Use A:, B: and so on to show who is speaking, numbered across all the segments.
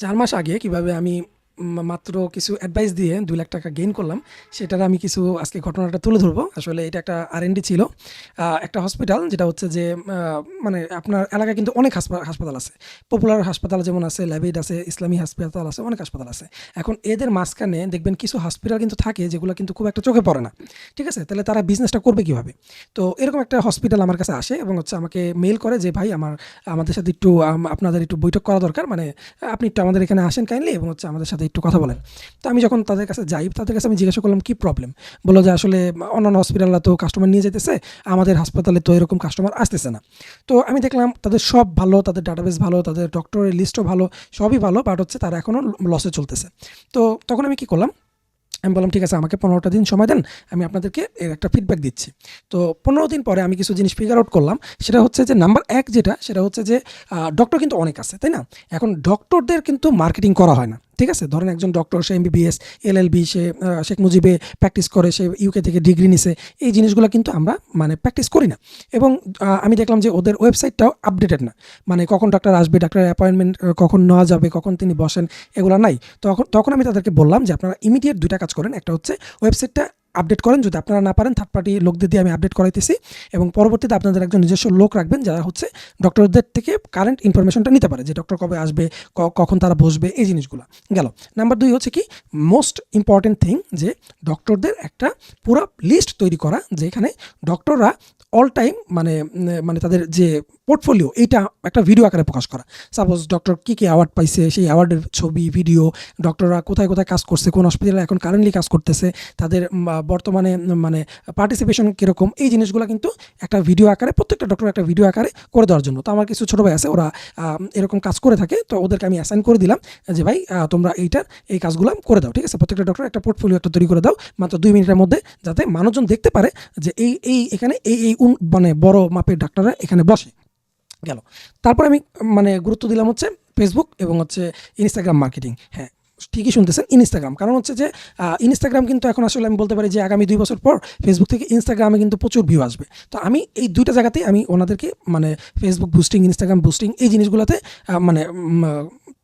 A: চার মাস আগে কীভাবে আমি মাত্র কিছু অ্যাডভাইস দিয়ে দুই লাখ টাকা গেইন করলাম। সেটার আমি কিছু আজকে ঘটনাটা তুলে ধরবো। আসলে এটা একটা আর ছিল। একটা হসপিটাল যেটা হচ্ছে যে মানে আপনার এলাকায় কিন্তু অনেক হাসপা- হাসপাতাল আছে। পপুলার হাসপাতাল যেমন আছে ল্যাবিড আছে, ইসলামী হাসপাতাল আছে, অনেক হাসপাতাল আছে। এখন এদের মাঝখানে দেখবেন কিছু হসপিটাল কিন্তু থাকে যেগুলো কিন্তু খুব একটা চোখে পড়ে না। ঠিক আছে? তাহলে তারা বিজনেসটা করবে কীভাবে? তো এরকম একটা হসপিটাল আমার কাছে আসে এবং হচ্ছে আমাকে মেল করে যে, ভাই, আমার, আমাদের সাথে একটু আপনাদের একটু বৈঠক করা দরকার। মানে আপনি একটু আমাদের এখানে আসেন কাইন্ডলি এবং হচ্ছে আমাদের সাথে একটু কথা বলেন। তো আমি যখন তাদের কাছে যাই, তাদের কাছে আমি জিজ্ঞাসা করলাম, কি প্রবলেম বলল যে, আসলে অন্যান্য হসপিটালরা তো কাস্টমার নিয়ে যেতেছে আমাদের হাসপাতালে তো এরকম কাস্টমার আসতেছে না। তো আমি দেখলাম, তাদের সব ভালো, তাদের ডাটাবেস ভালো, তাদের ডক্টরের লিস্টও ভালো, সবই ভালো বাট হচ্ছে তারা এখনও লসে চলতেছে। তো তখন আমি কি করলাম, আমি বললাম, ঠিক আছে, আমাকে পনেরোটা দিন সময় দেন, আমি আপনাদেরকে এর একটা ফিডব্যাক দিচ্ছি। তো পনেরো দিন পরে আমি কিছু জিনিস ফিগার আউট করলাম, সেটা হচ্ছে যে নাম্বার এক যেটা, সেটা হচ্ছে যে ডক্টর কিন্তু অনেক আছে, তাই না? এখন ডক্টরদের কিন্তু মার্কেটিং করা হয় না। ঠিক আছে? ধরেন একজন ডক্টর সে এমবিবিএস এলএলবি সে শেখ মুজিবে প্র্যাকটিস করে, সে ইউকে থেকে ডিগ্রি নিছে, এই জিনিসগুলো কিন্তু আমরা মানে প্র্যাকটিস করি না। এবং আমি দেখলাম যে ওদের ওয়েবসাইটটাও আপডেটেড না। মানে কখন ডাক্তার আসবে ডাক্তারের অ্যাপয়েন্টমেন্ট কখন নেওয়া যাবে, কখন তিনি বসেন, এগুলো নাই। তখন তখন আমি তাদেরকে বললাম যে, আপনারা ইমিডিয়েট দুইটা কাজ করেন। একটা হচ্ছে ওয়েবসাইটটা আপডেট করেন। যদি আপনারা না পারেন থার্ড পার্টি লোকদের দিয়ে আমি আপডেট করাইতেছি এবং পরবর্তীতে আপনাদের একজন নিজস্ব লোক রাখবেন, যারা হচ্ছে ডক্টরদের থেকে কারেন্ট ইনফরমেশনটা নিতে পারে, যে ডক্টর কবে আসবে কখন তারা বসবে, এই জিনিসগুলো। গেল। নাম্বার দুই হচ্ছে কি মোস্ট ইম্পর্টেন্ট থিং যে ডক্টরদের একটা পুরো লিস্ট তৈরি করা, যেখানে ডক্টররা অল টাইম মানে মানে তাদের যে পোর্টফোলিও এইটা একটা ভিডিও আকারে প্রকাশ করা। সাপোজ ডক্টর কী কী অ্যাওয়ার্ড পাইছে, সেই অ্যাওয়ার্ডের ছবি ভিডিও ডক্টররা কোথায় কোথায় কাজ করছে, কোন হসপিটালে এখন কারেন্টলি কাজ করতেছে, তাদের বর্তমানে মানে পার্টিসিপেশন কীরকম, এই জিনিসগুলো কিন্তু একটা ভিডিও আকারে, প্রত্যেকটা ডক্টর একটা ভিডিও আকারে করে দেওয়ার জন্য। তো আমার কিছু ছোটো ভাই আছে, ওরা এরকম কাজ করে থাকে, তো ওদেরকে আমি অ্যাসাইন করে দিলাম, যে ভাই তোমরা এইটার, এই কাজগুলো করে দাও, ঠিক আছে? প্রত্যেকটা ডক্টর একটা পোর্টফোলিও একটা তৈরি করে দাও, মাত্র দুই মিনিটের মধ্যে, যাতে মানুষজন দেখতে পারে যে এই এই, এখানে এই এই মানে বড় মাপের ডাক্তাররা এখানে বসে গেল। তারপর আমি মানে গুরুত্ব দিলাম হচ্ছে ফেসবুক এবং হচ্ছে ইনস্টাগ্রাম মার্কেটিং হ্যাঁ। ঠিকই শুনতেছেন ইনস্টাগ্রাম কারণ হচ্ছে যে ইনস্টাগ্রাম কিন্তু এখন আসলে আমি বলতে পারি যে আগামী দুই বছর পর ফেসবুক থেকে ইনস্টাগ্রামে কিন্তু প্রচুর ভিউ আসবে। তো আমি এই দুইটা জায়গাতেই আমি ওনাদেরকে মানে ফেসবুক বুস্টিং ইনস্টাগ্রাম বুস্টিং এই জিনিসগুলোতে মানে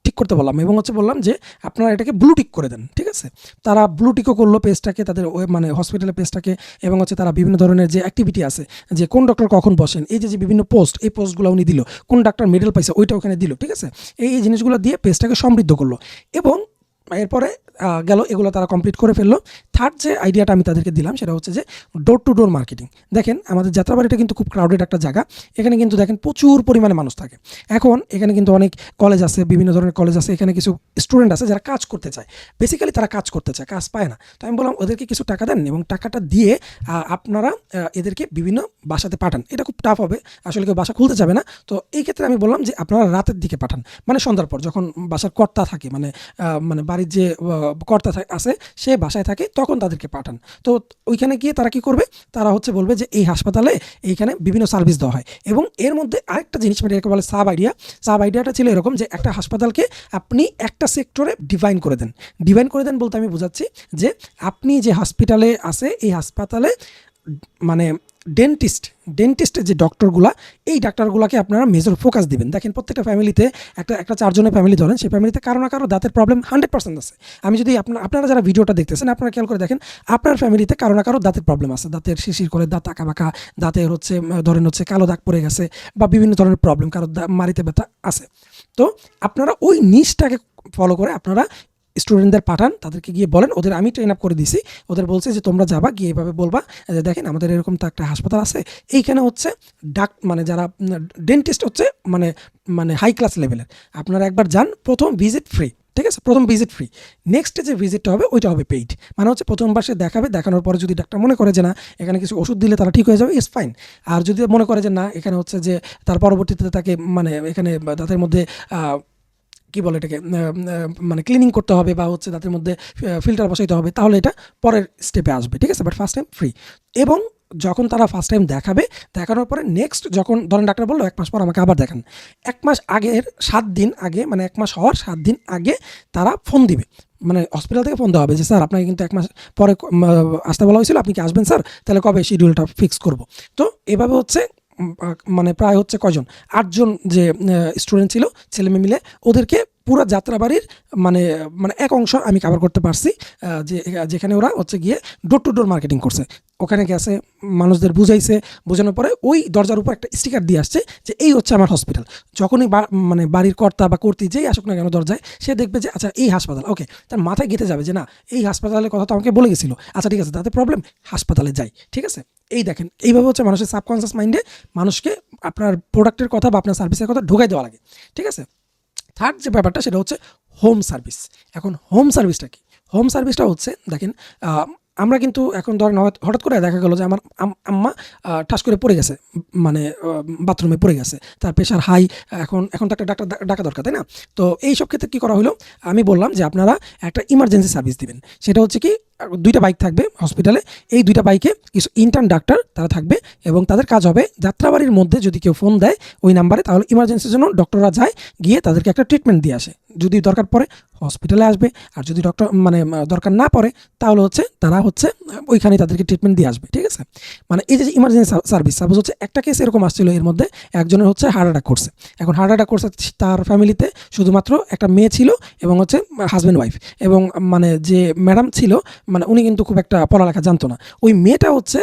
A: ঠিক করতে বললাম। এবং হচ্ছে বললাম যে, আপনারা এটাকে ব্লু টিক করে দেন, ঠিক আছে? তারা ব্লু টিকও করল পেজটাকে তাদের মানে হসপিটালের পেজটাকে এবং হচ্ছে তারা বিভিন্ন ধরনের যে অ্যাক্টিভিটি আছে, যে কোন ডক্টর কখন বসেন, এই যে যে বিভিন্ন পোস্ট এই পোস্টগুলো উনি দিল, কোন ডাক্তার মেডেল পাইছে, ওইটা ওখানে দিল, ঠিক আছে? এই জিনিসগুলো দিয়ে পেজটাকে সমৃদ্ধ করল। এবং এরপরে গেল, এগুলো তারা কমপ্লিট করে ফেলল। থার্ড যে আইডিয়াটা আমি তাদেরকে দিলাম, সেটা হচ্ছে যে ডোর টু ডোর মার্কেটিং দেখেন, আমাদের যাত্রাবাড়িটা কিন্তু খুব ক্রাউডেড একটা জায়গা। এখানে কিন্তু দেখেন প্রচুর পরিমাণে মানুষ থাকে। এখন এখানে কিন্তু অনেক কলেজ আছে, বিভিন্ন ধরনের কলেজ আছে। এখানে কিছু স্টুডেন্ট আছে যারা কাজ করতে চায়। বেসিক্যালি তারা কাজ করতে চায়, কাজ পায় না। তো আমি বললাম, ওদেরকে কিছু টাকা দেন এবং টাকাটা দিয়ে আপনারা এদেরকে বিভিন্ন বাসাতে পাঠান। এটা খুব টাফ হবে। আসলে কেউ বাসা খুলতে যাবে না। তো এই ক্ষেত্রে আমি বললাম যে আপনারা রাতের দিকে পাঠান। মানে সন্ধ্যার পর, যখন বাসার কর্তা থাকে মানে মানে বাড়ির যে কর্তা আছে, সে বাসায় থাকে, তখন তাদেরকে পাঠান। তো ওইখানে গিয়ে তারা কি করবে? তারা হচ্ছে বলবে যে, এই হাসপাতালে এইখানে বিভিন্ন সার্ভিস দেওয়া হয়। এবং এর মধ্যে আরেকটা জিনিস মানে বলে সাব আইডিয়া। সাব আইডিয়াটা ছিল এরকম যে, একটা হাসপাতালকে আপনি একটা সেক্টরে ডিভাইন করে দেন। ডিভাইন করে দেন বলতে আমি বোঝাচ্ছি যে, আপনি যে হসপিটালে আছে, এই হাসপাতালে মানে ডেন্টিস্ট ডেন্টিস্টের যে ডক্টরগুলা এই ডাক্তারগুলোকে আপনারা মেজর ফোকাস দিবেন। দেখেন প্রত্যেকটা ফ্যামিলিতে একটা একটা চারজনের ফ্যামিলি ধরেন, সেই ফ্যামিলিতে কারও না কারও দাঁতের প্রবলেম হান্ড্রেড পার্সেন্ট আছে। আমি যদি আপনার আপনারা যারা ভিডিওটা দেখতেছেন, আপনারা খেয়াল করে দেখেন, আপনার ফ্যামিলিতে কারও না কারও দাঁতের প্রবলেম আছে। দাঁতের শিশির করে দাঁত আঁকা বাঁকা দাঁতের হচ্ছে ধরেন হচ্ছে কালো দাগ পড়ে গেছে বা বিভিন্ন ধরনের প্রবলেম কারও মাড়িতে ব্যথা আছে। তো আপনারা ওই নিচটাকে ফলো করে আপনারা স্টুডেন্টদের পাঠান, তাদেরকে গিয়ে বলেন, ওদের আমি ট্রেন আপ করে দিছি। ওদের বলছে যে, তোমরা যাবা, গিয়ে এভাবে বলবা, যে দেখেন আমাদের এরকম তো একটা হাসপাতাল আছে। এইখানে হচ্ছে ডাক মানে যারা ডেন্টিস্ট হচ্ছে মানে মানে হাই ক্লাস লেভেলের আপনারা একবার যান, প্রথম ভিজিট ফ্রি ঠিক আছে? প্রথম ভিজিট ফ্রি নেক্সট যে ভিজিটটা হবে, ওইটা হবে পেইড মানে হচ্ছে প্রথমবার সে দেখাবে, দেখানোর পরে যদি ডাক্তার মনে করে যে, না, এখানে কিছু ওষুধ দিলে তারা ঠিক হয়ে যাবে ইস ফাইন। আর যদি মনে করে যে, না, এখানে হচ্ছে যে, তার পরবর্তীতে তাকে মানে এখানে, তাদের মধ্যে কি বলে এটাকে মানে ক্লিনিং করতে হবে বা হচ্ছে তাদের মধ্যে ফিল্টার বসাইতে হবে, তাহলে এটা পরের স্টেপে আসবে, ঠিক আছে? বাট ফার্স্ট টাইম ফ্রি এবং যখন তারা ফার্স্ট টাইম দেখাবে, দেখানোর পরে নেক্সট যখন, ধরেন ডাক্তার বলল, এক মাস পর আমাকে আবার দেখান। এক মাস আগের সাত দিন আগে মানে এক মাস হওয়ার সাত দিন আগে তারা ফোন দিবে। মানে হসপিটাল থেকে ফোন দেওয়া হবে যে, স্যার, আপনাকে কিন্তু এক মাস পরে আসতে বলা হয়েছিল, আপনি কি আসবেন, স্যার? তাহলে কবে শিডিউলটা ফিক্স করব? তো এভাবে হচ্ছে মানে প্রায় হচ্ছে কজন আটজন যে স্টুডেন্ট ছিল, ছেলে মেয়ে মিলে, ওদেরকে পুরো যাত্রাবাড়ির মানে মানে এক অংশ আমি কাভার করতে পারছি যে, যেখানে ওরা হচ্ছে গিয়ে ডোর টু ডোর মার্কেটিং করছে। ওখানে গেছে মানুষদের বুঝাইছে, বোঝানোর পরে ওই দরজার উপর একটা স্টিকার দিয়ে আসছে যে, এই হচ্ছে আমার হসপিটাল যখনই মানে বাড়ির কর্তা বা কর্তী যেই আসুক না কেন দরজায়, সে দেখবে যে আচ্ছা এই হাসপাতাল। ওকে, তার মাথায় গেঁথে যাবে যে, না, এই হাসপাতালের কথা তো আমাকে বলে গেছিল। আচ্ছা ঠিক আছে, তাতে প্রবলেম হাসপাতালে যাই। ঠিক আছে? এই দেখেন, এইভাবে হচ্ছে মানুষের সাবকনসিয়াস মাইন্ডে মানুষকে আপনার প্রোডাক্টের কথা বা আপনার সার্ভিসের কথা ঢোকাই দেওয়া লাগে। ঠিক আছে? থার্ড যে ব্যাপারটা, সেটা হচ্ছে হোম সার্ভিস এখন হোম সার্ভিসটা কি? হোম সার্ভিসটা হচ্ছে, দেখেন আমরা কিন্তু এখন ধরেন হঠাৎ- করে দেখা গেলো যে আমার আম- আম্মা ঠাস করে পড়ে গেছে মানে বাথরুমে পড়ে গেছে। তার প্রেশার হাই এখন এখন তো একটা ডাক্তার ডাকা দরকার, তাই না? তো এই সব ক্ষেত্রে কী করা হলো? আমি বললাম যে আপনারা একটা ইমার্জেন্সি সার্ভিস দিবেন। সেটা হচ্ছে কি দুইটা বাইক থাকবে হসপিটালে এই দুইটা বাইকে কিছু ইন্টার্ন ডাক্তার তারা থাকবে এবং তাদের কাজ হবে যাত্রাবাড়ির মধ্যে যদি কেউ ফোন দেয় ওই নাম্বারে তাহলে ইমার্জেন্সির জন্য ডক্টররা যায়, গিয়ে তাদেরকে একটা ট্রিটমেন্ট দিয়ে আসে। যদি দরকার পড়ে হসপিটালে আসবে, আর যদি ডক্টর মানে দরকার না পড়ে তাহলে হচ্ছে তারা হচ্ছে ওইখানে তাদেরকে ট্রিটমেন্ট দিয়ে আসবে, ঠিক আছে? মানে এই যে ইমার্জেন্সি সার্ভিস সাপোজ হচ্ছে একটা কেস এরকম আসছিল এর মধ্যে একজনের হচ্ছে হার্ট অ্যাটাক করছে। এখন হার্ট অ্যাটাক করছে তার ফ্যামিলিতে শুধুমাত্র একটা মেয়ে ছিল এবং হচ্ছে হাজব্যান্ড ওয়াইফ এবং মানে যে ম্যাডাম ছিল মানে উনি কিন্তু খুব একটা পড়ালেখা জানতো না। ওই মেয়েটা হচ্ছে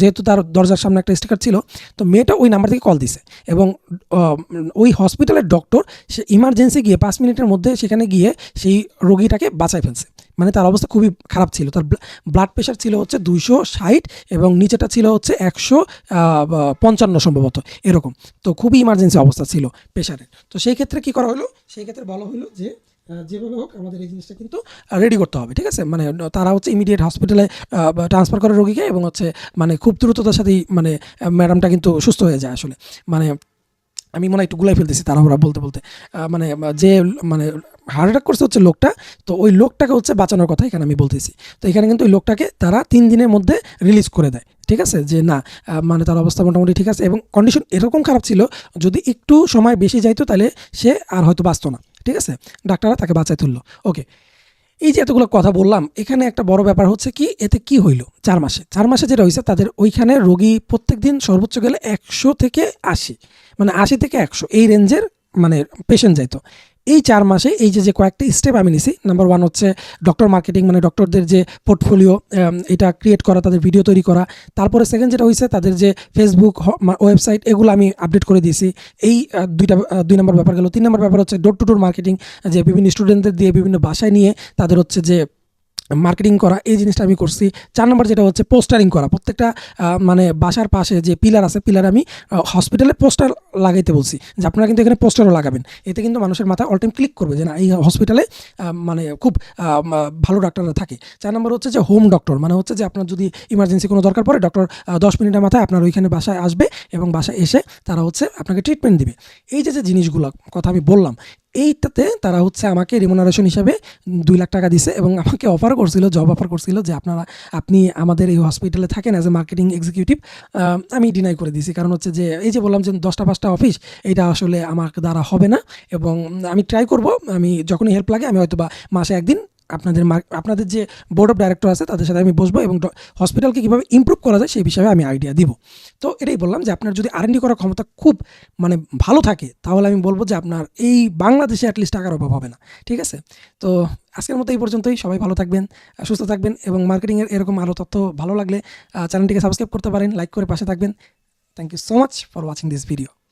A: যেহেতু তার দরজার সামনে একটা স্টিকার ছিল, তো মেয়েটা ওই নাম্বার থেকে কল দিছে এবং ওই হসপিটালের ডক্টর সে ইমার্জেন্সি গিয়ে পাঁচ মিনিটের মধ্যে সেখানে গিয়ে সেই রোগীটাকে বাঁচায় ফেলছে। মানে তার অবস্থা খুবই খারাপ ছিল। তার ব্লাড প্রেশার ছিল হচ্ছে দুইশো ষাট এবং নিচেটা ছিল হচ্ছে একশো পঞ্চান্ন সম্ভবত, এরকম। তো খুবই ইমার্জেন্সি অবস্থা ছিল প্রেশারের তো সেই ক্ষেত্রে কি করা হলো? সেই ক্ষেত্রে বলা হলো যে যেভাবে হোক আমাদের এই জিনিসটা কিন্তু রেডি করতে হবে, ঠিক আছে? মানে তারা হচ্ছে ইমিডিয়েট হসপিটালে ট্রান্সফার করে রোগীকে এবং হচ্ছে মানে খুব দ্রুততার সাথেই মানে ম্যাডামটা কিন্তু সুস্থ হয়ে যায় আসলে। মানে আমি মনে হয় একটু গুলাই ফেলতেছি তাড়াহুড়া বলতে বলতে। মানে যে মানে হার্ট অ্যাটাক করছে হচ্ছে লোকটা, তো ওই লোকটাকে হচ্ছে বাঁচানোর কথা এখানে আমি বলতেছি। তো এখানে কিন্তু ওই লোকটাকে তারা তিন দিনের মধ্যে রিলিজ করে দেয়, ঠিক আছে? যে না মানে তার অবস্থা মোটামুটি ঠিক আছে এবং কন্ডিশন এরকম খারাপ ছিল, যদি একটু সময় বেশি যাইতো তাহলে সে আর হয়তো বাঁচতো না। ঠিক আছে? ডাক্তাররা তাকে বাঁচায় তুললো। ওকে এই যে এতগুলো কথা বললাম, এখানে একটা বড় ব্যাপার হচ্ছে কি, এতে কি হইল? চার মাসে। চার মাসে যেটা হয়েছে তাদের ওইখানে রোগী প্রত্যেক দিন সর্বোচ্চ গেলে একশো থেকে আশি। মানে আশি থেকে একশো। এই রেঞ্জের মানে পেশেন্ট যাইতো। এই চার মাসে এই যে যে কয়েকটা স্টেপ আমি নিছি নাম্বার ওয়ান হচ্ছে ডক্টর মার্কেটিং মানে ডক্টরদের যে পোর্টফোলিও এটা ক্রিয়েট করা, তাদের ভিডিও তৈরি করা। তারপরে সেকেন্ড যেটা হয়েছে তাদের যে ফেসবুক ওয়েবসাইট এগুলো আমি আপডেট করে দিয়েছি। এই দুইটা দুই নম্বর ব্যাপার গেল। তিন নম্বর ব্যাপার হচ্ছে ডোর টু ডোর মার্কেটিং যে বিভিন্ন স্টুডেন্টদের দিয়ে বিভিন্ন বাসায় নিয়ে, তাদের হচ্ছে যে মার্কেটিং করা, এই জিনিসটা আমি করছি। চার নম্বর যেটা হচ্ছে পোস্টারিং করা। প্রত্যেকটা মানে বাসার পাশে যে পিলার আছে পিলার আমি হসপিটালে পোস্টার লাগাইতে বলছি। যে আপনারা কিন্তু এখানে পোস্টারও লাগাবেন। এতে কিন্তু মানুষের মাথায় অল টাইম ক্লিক করবে যে না, এই হসপিটালে মানে খুব ভালো ডাক্তাররা থাকে। চার নম্বর হচ্ছে যে হোম ডক্টর মানে হচ্ছে যে আপনার যদি ইমার্জেন্সি কোনো দরকার পড়ে ডক্টর দশ মিনিটের মাথায় আপনার ওইখানে বাসায় আসবে এবং বাসায় এসে তারা হচ্ছে আপনাকে ট্রিটমেন্ট দিবে। এই যে যে জিনিসগুলো, কথা আমি বললাম এইটাতে তারা হচ্ছে আমাকে রিমোনারেশন হিসাবে দুই লাখ টাকা দিছে এবং আমাকে অফার করছিল জব অফার করছিল যে আপনারা, আপনি আমাদের এই হসপিটালে থাকেন অ্যাজ এ মার্কেটিং এক্সিকিউটিভ আমি ডিনাই করে দিছি। কারণ হচ্ছে যে, এই যে বললাম যে দশটা পাঁচটা অফিস এটা আসলে আমার দ্বারা হবে না এবং আমি ট্রাই করব, আমি যখনই হেল্প লাগে আমি হয়তো বা মাসে একদিন আপনাদের আপনাদের যে বোর্ড অফ ডাইরেক্টর আছে, তাদের সাথে আমি বসবো এবং হসপিটালকে কীভাবে ইমপ্রুভ করা যায়, সেই বিষয়ে আমি আইডিয়া দিব। তো এটাই বললাম যে আপনার যদি আরএনডি করার ক্ষমতা খুব মানে ভালো থাকে, তাহলে আমি বলব যে আপনার এই বাংলাদেশে অ্যাটলিস্ট টাকার অভাব হবে না, ঠিক আছে? তো আজকের মতো এই পর্যন্তই, সবাই ভালো থাকবেন, সুস্থ থাকবেন এবং মার্কেটিংয়ের এরকম আরও তথ্য ভালো লাগলে চ্যানেলটিকে সাবস্ক্রাইব করতে পারেন লাইক করে পাশে থাকবেন। Thank you so much for watching this video